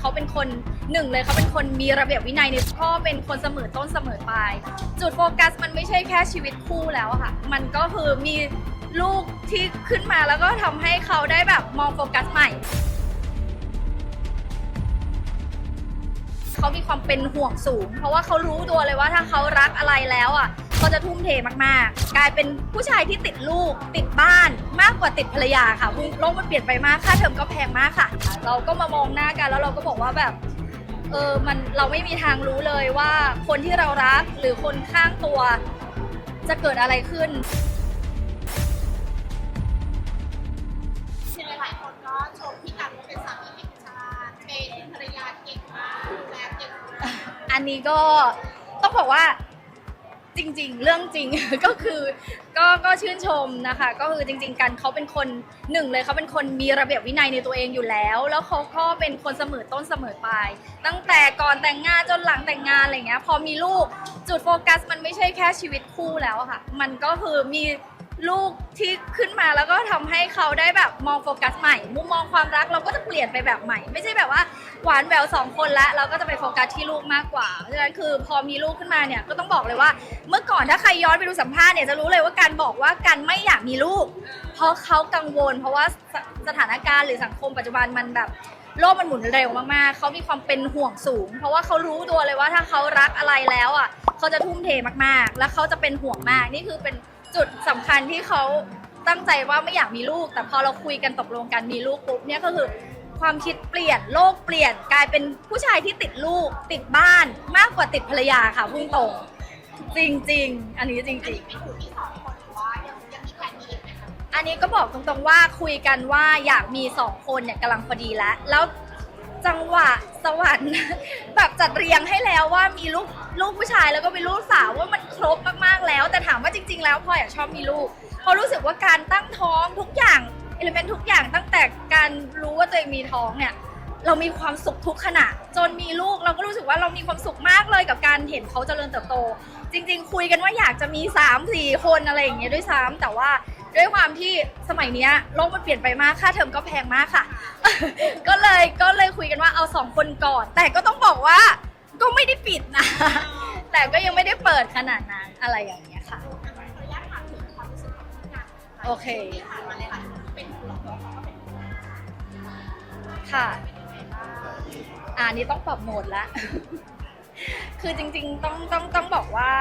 เขาเป็นคนหนึ่งเลยเขาเป็นคนมีระเบียบวินัยในพ่อเป็นคนเสมอต้นเสมอปลายจุดโฟกัสมันไม่ใช่แค่ชีวิตคู่แล้วอะค่ะ มันก็คือมีลูกที่ขึ้นมาแล้วก็ทำให้เขาได้แบบมองโฟกัสใหม่ เขามีความเป็นห่วงสูง เพราะว่าเขารู้ตัวเลยว่าถ้าเขารักอะไรแล้วอะ เขาจะทุ่มเทมากๆ กลายเป็นผู้ชายที่ติดลูกติดบ้านมากกว่าติดภรรยาค่ะโลกมันเปลี่ยนไปมากค่าเทอมก็แพงมากค่ะ เราก็มามองหน้ากันแล้วเราก็บอกว่าแบบเออมันเราไม่มีทางรู้เลยว่าคนที่เรารักหรือคนข้างตัว จะเกิดอะไรขึ้นคือหลายๆคนก็ชมพี่กันว่าเป็นสามีแห่งชาติเป็นภรรยาเก่งมากดูแลเก่งมากอันนี้ก็ต้องบอกว่า จริง ๆ เรื่องจริง ก็คือก็ก็ชื่นชมนะคะ ก็คือจริง ๆ กันเขาเป็นคนหนึ่งเลยเขาเป็นคนมีระเบียบวินัยในตัวเองอยู่แล้ว แล้วเขาก็เป็นคนเสมอต้นเสมอปลายตั้งแต่ก่อนแต่งงานจนหลังแต่งงานอะไรเงี้ยพอมีลูกจุดโฟกัสมันไม่ใช่แค่ชีวิตคู่แล้วอะค่ะ มันก็คือมี ลูกที่ขึ้นมาแล้วก็ทำให้เขาได้แบบมองโฟกัสใหม่ มุมมองความรักเราก็จะเปลี่ยนไปแบบใหม่ ไม่ใช่แบบว่าหวานแหววสองคนล้วเราก็จะไปโฟกัสที่ลูกมากกว่าเพราะฉะนั้นคือพอมีลูกขึ้นมาเนี่ยก็ต้องบอกเลยว่า เมื่อก่อนถ้าใครย้อนไปดูสัมภาษณ์เนี่ยจะรู้เลยว่าการบอกว่าการไม่อยากมีลูก เพราะเขากังวล เพราะว่าสถานการณ์หรือสังคมปัจจุบันมันแบบโลกมันหมุนเร็วมากๆ เขามีความเป็นห่วงสูง เพราะว่าเขารู้ตัวเลยว่าถ้าเขารักอะไรแล้วอะ เขาจะทุ่มเทมากๆ แล้วเขาจะเป็นห่วงมาก นี่คือเป็น จุดสำคัญที่เขาตั้งใจว่าไม่อยากมีลูก แต่พอเราคุยกันตกลงกันมีลูกปุ๊บเนี่ยก็คือ ความคิดเปลี่ยนโลกเปลี่ยนกลายเป็นผู้ชายที่ติดลูก ติดบ้านมากกว่าติดภรรยาค่ะพุ่งตรงจริง ๆ อันนี้จริงๆเป็นอยู่ที่สองคนหรือว่ายังอันนี้ก็บอกตรงๆว่าคุยกันว่าอยากมีสองคนเนี่ยกำลังพอดีแล้ว แล้ว จังหวะสวรรค์แบบจัดเรียงให้แล้วว่ามีลูกลูกผู้ชายแล้วก็มีลูกสาวว่ามันครบมากๆแล้ว แต่ถามว่าจริง ๆ แล้วพลอยอะชอบมีลูกเพราะรู้สึกว่าการตั้งท้องทุกอย่างเอลิเมนทุกอย่างตั้งแต่การรู้ว่าตัวเองมีท้องเนี่ยเรามีความสุขทุกขณะ จนมีลูกเราก็รู้สึกว่าเรามีความสุขมากเลยกับการเห็นเขาเจริญเติบโต จริง ๆ คุยกันว่าอยากจะมี3ามสี่คนอะไรอย่างเงี้ยด้วยซ้ำแต่ว่า ด้วยความที่สมัยเนี้ยโลกมันเปลี่ยนไปมากค่าเทอมก็แพงมากค่ะ ก็เลยก็เลยคุยกันว่าเอาสองคนก่อน แต่ก็ต้องบอกว่าก็ไม่ได้ปิดนะ แต่ก็ยังไม่ได้เปิดขนาดนั้นอะไรอย่างเงี้ยค่ะขออนุญาตถามถึงความรู้สึกของพี่กันโอเคที่ผ่านมาหลายๆคนก็เป็นห่วงแล้วเขาก็เป็นห่วงค่ะเป็นยังไงบ้างอ่านี้ต้องปรับโหมดละ คือจริงๆต้องต้องต้องบอกว่า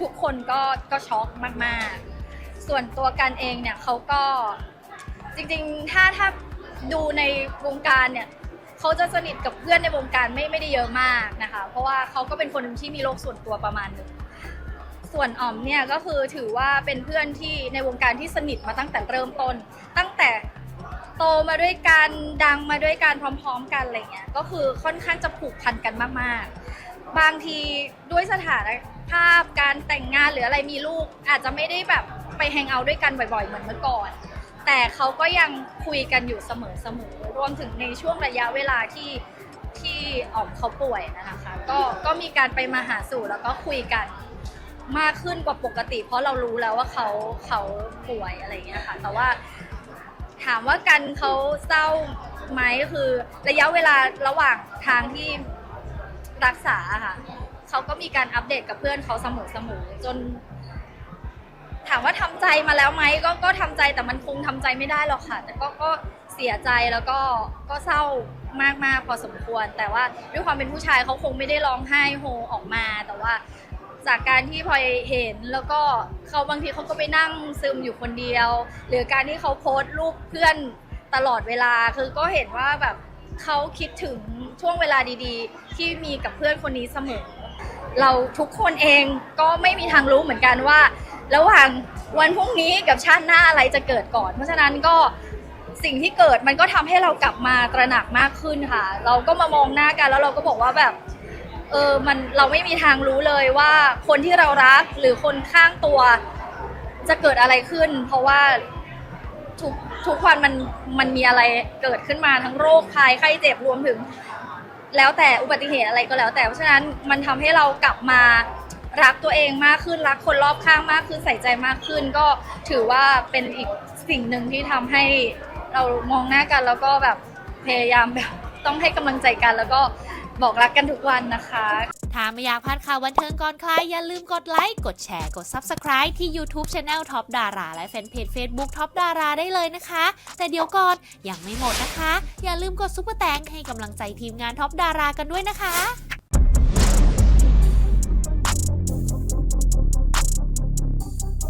ทุกคนก็ก็ช็อกมากๆ ส่วนตัวกันเองเนี่ยเขาก็จริงๆ ถ้าถ้าดูในวงการเนี่ยเขาจะสนิทกับเพื่อนในวงการไม่ไม่ได้เยอะมากนะคะ เพราะว่าเขาก็เป็นคนที่มีโลกส่วนตัวประมาณหนึ่งส่วนอ๋อมเนี่ยก็คือถือว่าเป็นเพื่อนที่ในวงการที่สนิทมาตั้งแต่เริ่มต้น ตั้งแต่โตมาด้วยกันดังมาด้วยกันพร้อม ๆ กันอะไรเงี้ยก็คือค่อนข้างจะผูกพันกันมากๆ บางทีด้วยสถานภาพการแต่งงานหรืออะไรมีลูกอาจจะไม่ได้แบบ ไปแฮงเอาท์ด้วยกันบ่อยๆ เหมือนเมื่อก่อน แต่เขาก็ยังคุยกันอยู่เสมอๆ รวมถึงในช่วงระยะเวลาที่ที่อ๋อมเขาป่วยนะคะ ก็ก็มีการไปมาหาสู่แล้วก็คุยกันมากขึ้นกว่าปกติ เพราะเรารู้แล้วว่าเขาเขาป่วยอะไรอย่างเงี้ยค่ะ แต่ว่าถามว่ากันเขาเศร้าไหมคือระยะเวลาระหว่างทางที่รักษาค่ะเขาก็มีการอัปเดตกับเพื่อนเขาเสมอเสมอจนามว่าทำใจมาแล้วไหมก็ก็ทำใจแต่มันคงทำใจไม่ได้หรอกค่ะ แต่ก็ก็เสียใจแล้วก็ก็เศร้ามากๆพอสมควร แต่ว่าด้วยความเป็นผู้ชายเขาคงไม่ได้ร้องไห้โฮออกมา แต่ว่าจากการที่พลอยเห็นแล้วก็เขาบางทีเขาก็ไปนั่งซึมอยู่คนเดียว หรือการที่เขาโพสต์รูปเพื่อนตลอดเวลาคือก็เห็นว่าแบบเขาคิดถึงช่วงเวลาดีๆ ที่มีกับเพื่อนคนนี้เสมอ เราทุกคนเองก็ไม่มีทางรู้เหมือนกันว่า ระหว่างวันพรุ่งนี้กับชาติหน้าอะไรจะเกิดก่อน เพราะฉะนั้นก็สิ่งที่เกิดมันก็ทำให้เรากลับมาตระหนักมากขึ้นค่ะ เราก็มามองหน้ากันแล้วเราก็บอกว่าแบบเออมันเราไม่มีทางรู้เลยว่าคนที่เรารักหรือคนข้างตัวจะเกิดอะไรขึ้น เพราะว่าทุกทุกวันมันมันมีอะไรเกิดขึ้นมาทั้งโรคภัยไข้เจ็บรวมถึง แล้วแต่อุบัติเหตุอะไรก็แล้วแต่เพราะฉะนั้นมันทำให้เรากลับมา รักตัวเองมากขึ้นรักคนรอบข้างมากขึ้นใส่ใจมากขึ้น ก็ถือว่าเป็นอีกสิ่งหนึ่งที่ทำให้เรามองหน้ากันแล้วก็แบบพยายามแบบต้องให้กำลังใจกัน แล้วก็บอกรักกันทุกวันนะคะ ถ้าไม่อยากพลาดข่าวบันเทิงก่อนใครอย่าลืมกดไลค์ กดแชร์ กด Subscribe ที่ YouTube Channel Top Dara และแฟนเพจ Facebook Top Dara ได้เลยนะคะ แต่เดี๋ยวก่อนยังไม่หมดนะคะ อย่าลืมกดซุปเปอร์แตงให้กำลังใจทีมงาน Top Dara กันด้วยนะคะ